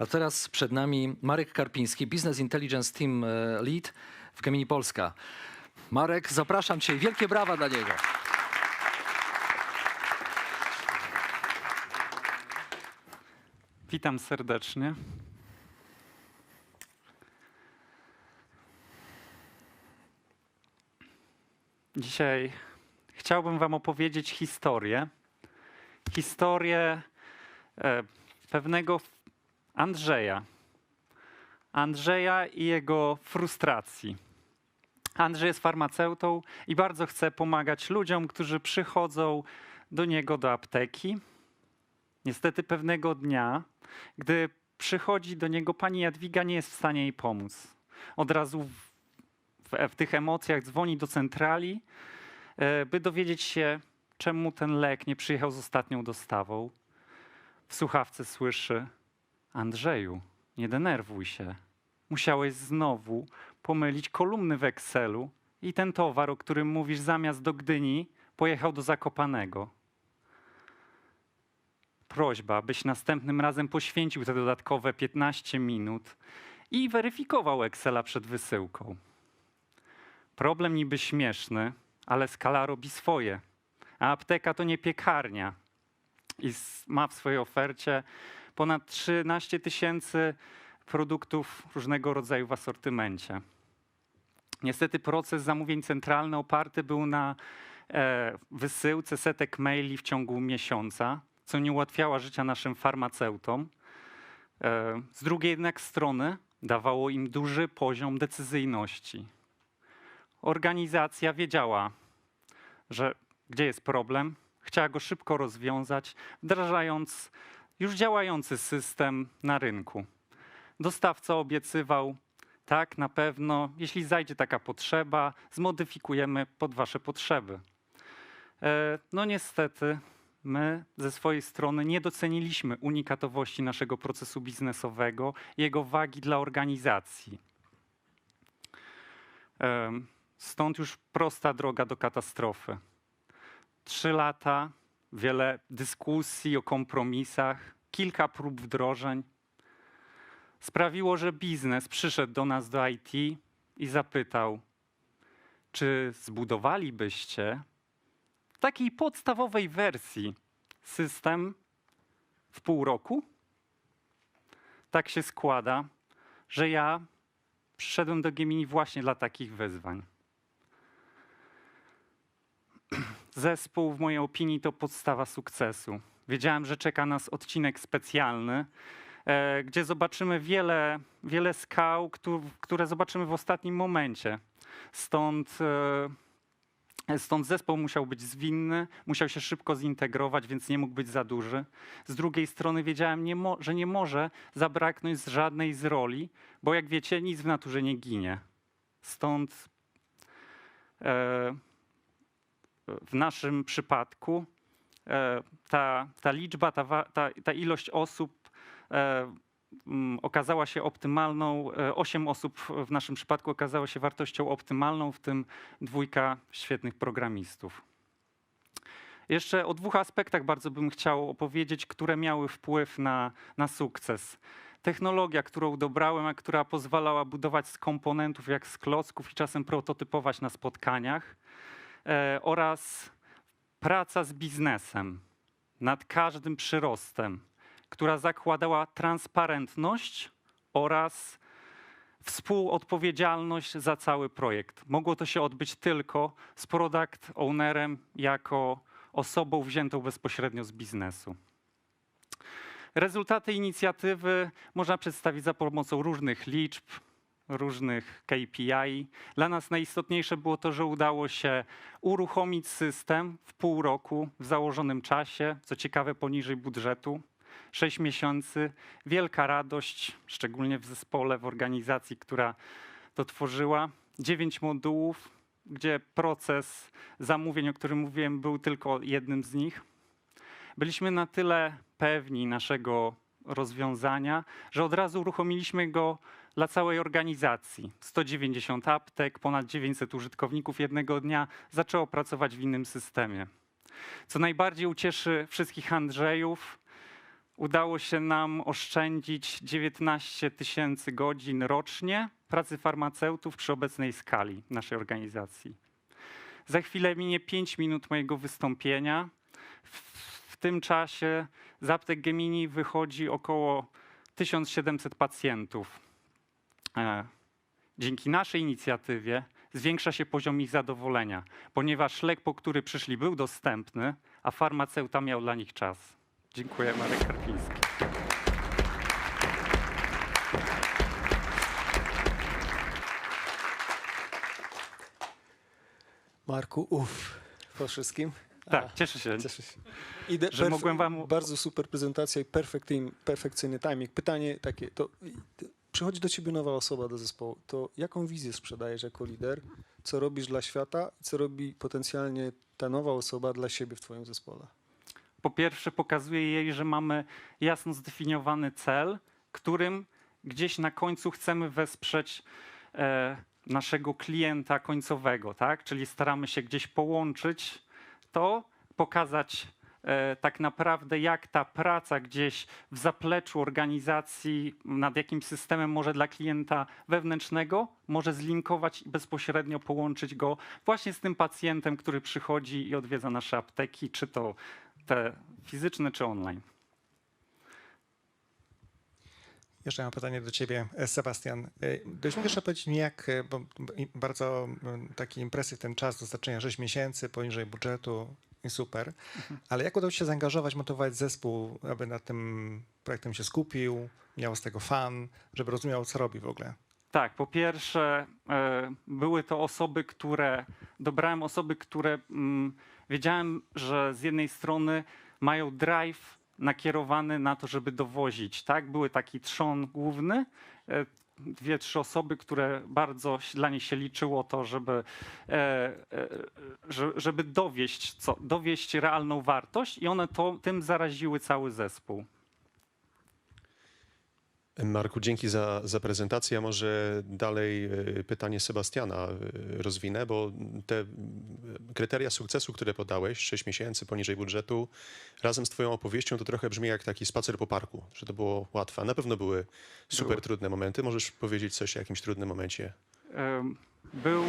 A teraz przed nami Marek Karpiński, Business Intelligence Team e, Lead w Gemini Polska. Marek, zapraszam Cię i wielkie brawa dla niego. Witam serdecznie. Dzisiaj chciałbym Wam opowiedzieć historię. Historię e, pewnego Andrzeja. Andrzeja i jego frustracji. Andrzej jest farmaceutą i bardzo chce pomagać ludziom, którzy przychodzą do niego do apteki. Niestety pewnego dnia, gdy przychodzi do niego pani Jadwiga, nie jest w stanie jej pomóc. Od razu w, w, w tych emocjach dzwoni do centrali, e, by dowiedzieć się, czemu ten lek nie przyjechał z ostatnią dostawą. W słuchawce słyszy: Andrzeju, nie denerwuj się. Musiałeś znowu pomylić kolumny w Excelu i ten towar, o którym mówisz, zamiast do Gdyni, pojechał do Zakopanego prośba, byś następnym razem poświęcił te dodatkowe 15 minut i weryfikował Excela przed wysyłką. Problem niby śmieszny, ale skala robi swoje. A apteka to nie piekarnia i ma w swojej ofercie ponad 13 tysięcy produktów różnego rodzaju w asortymencie. Niestety proces zamówień centralny oparty był na e, wysyłce setek maili w ciągu miesiąca, co nie ułatwiało życia naszym farmaceutom. E, Z drugiej jednak strony dawało im duży poziom decyzyjności. Organizacja wiedziała, że gdzie jest problem, chciała go szybko rozwiązać, wdrażając już działający system na rynku. Dostawca obiecywał, tak, na pewno, jeśli zajdzie taka potrzeba, zmodyfikujemy pod Wasze potrzeby. E, No niestety, my ze swojej strony nie doceniliśmy unikatowości naszego procesu biznesowego, jego wagi dla organizacji. Em, Stąd już prosta droga do katastrofy. Trzy lata, wiele dyskusji o kompromisach, kilka prób wdrożeń sprawiło, że biznes przyszedł do nas do IT i zapytał, czy zbudowalibyście w takiej podstawowej wersji system w pół roku? Tak się składa, że ja przyszedłem do Gemini właśnie dla takich wyzwań. Zespół, w mojej opinii, to podstawa sukcesu. Wiedziałem, że czeka nas odcinek specjalny, e, gdzie zobaczymy wiele, wiele skał, któ- które zobaczymy w ostatnim momencie. Stąd, e, stąd zespół musiał być zwinny, musiał się szybko zintegrować, więc nie mógł być za duży. Z drugiej strony wiedziałem, nie że nie może zabraknąć z żadnej z roli, bo jak wiecie, nic w naturze nie ginie. Stąd e, w naszym przypadku e, ta, ta liczba, ta, ta, ta ilość osób e, okazała się optymalną. e, Osiem osób w naszym przypadku okazało się wartością optymalną, w tym dwójka świetnych programistów. Jeszcze o dwóch aspektach bardzo bym chciał opowiedzieć, które miały wpływ na, na sukces. Technologia, którą dobrałem, a która pozwalała budować z komponentów jak z klocków i czasem prototypować na spotkaniach oraz praca z biznesem nad każdym przyrostem, która zakładała transparentność oraz współodpowiedzialność za cały projekt. Mogło to się odbyć tylko z product ownerem jako osobą wziętą bezpośrednio z biznesu. Rezultaty inicjatywy można przedstawić za pomocą różnych liczb, różnych KPI. Dla nas najistotniejsze było to, że udało się uruchomić system w pół roku w założonym czasie, co ciekawe poniżej budżetu. Sześć miesięcy, wielka radość, szczególnie w zespole, w organizacji, która to tworzyła. Dziewięć modułów, gdzie proces zamówień, o którym mówiłem, był tylko jednym z nich. Byliśmy na tyle pewni naszego rozwiązania, że od razu uruchomiliśmy go dla całej organizacji. 190 aptek, ponad 900 użytkowników jednego dnia zaczęło pracować w innym systemie. Co najbardziej ucieszy wszystkich Andrzejów, udało się nam oszczędzić 19 tysięcy godzin rocznie pracy farmaceutów przy obecnej skali naszej organizacji. Za chwilę minie 5 minut mojego wystąpienia. W, tym czasie z aptek Gemini wychodzi około 1700 pacjentów. E, Dzięki naszej inicjatywie zwiększa się poziom ich zadowolenia, ponieważ lek, po który przyszli, był dostępny, a farmaceuta miał dla nich czas. Dziękuję, Marek Karpiński. Marku, uff, po wszystkim. Tak, A, cieszę się. cieszę się. Ide- że mogłem wam- Bardzo super prezentacja i perfekcyjny, timing. Pytanie takie, to przychodzi do ciebie nowa osoba do zespołu, to jaką wizję sprzedajesz jako lider? Co robisz dla świata i co robi potencjalnie ta nowa osoba dla siebie w twoim zespole? Po pierwsze, pokazuje jej, że mamy jasno zdefiniowany cel, którym gdzieś na końcu chcemy wesprzeć e, naszego klienta końcowego, tak? Czyli staramy się gdzieś połączyć to, pokazać tak naprawdę, jak ta praca gdzieś w zapleczu organizacji nad jakimś systemem może dla klienta wewnętrznego może zlinkować i bezpośrednio połączyć go właśnie z tym pacjentem, który przychodzi i odwiedza nasze apteki, czy to te fizyczne, czy online. Jeszcze mam pytanie do ciebie, e, Sebastian. E, Gdybyś mógł jeszcze powiedzieć mi, jak, e, bo bardzo taki impresyw ten czas do zaczęcia 6 miesięcy poniżej budżetu i super, ale jak udało ci się zaangażować, motywować zespół, aby nad tym projektem się skupił, miał z tego fan, żeby rozumiał, co robi w ogóle? Tak, po pierwsze, e, były to osoby, które dobrałem osoby, które mm, wiedziałem, że z jednej strony mają drive nakierowany na to, żeby dowozić. Tak, były taki trzon główny. Dwie, trzy osoby, które bardzo dla nich się liczyło to, żeby, e, e, że- żeby dowieść, co, dowieść realną wartość i one to, tym zaraziły cały zespół. Marku, dzięki za, za prezentację. Ja może dalej e, pytanie Sebastiana e, rozwinę, bo te kryteria sukcesu, które podałeś, 6 miesięcy poniżej budżetu, razem z Twoją opowieścią, to trochę brzmi jak taki spacer po parku, że to było łatwe. Na pewno były super Było. trudne momenty. Możesz powiedzieć coś o jakimś trudnym momencie? Był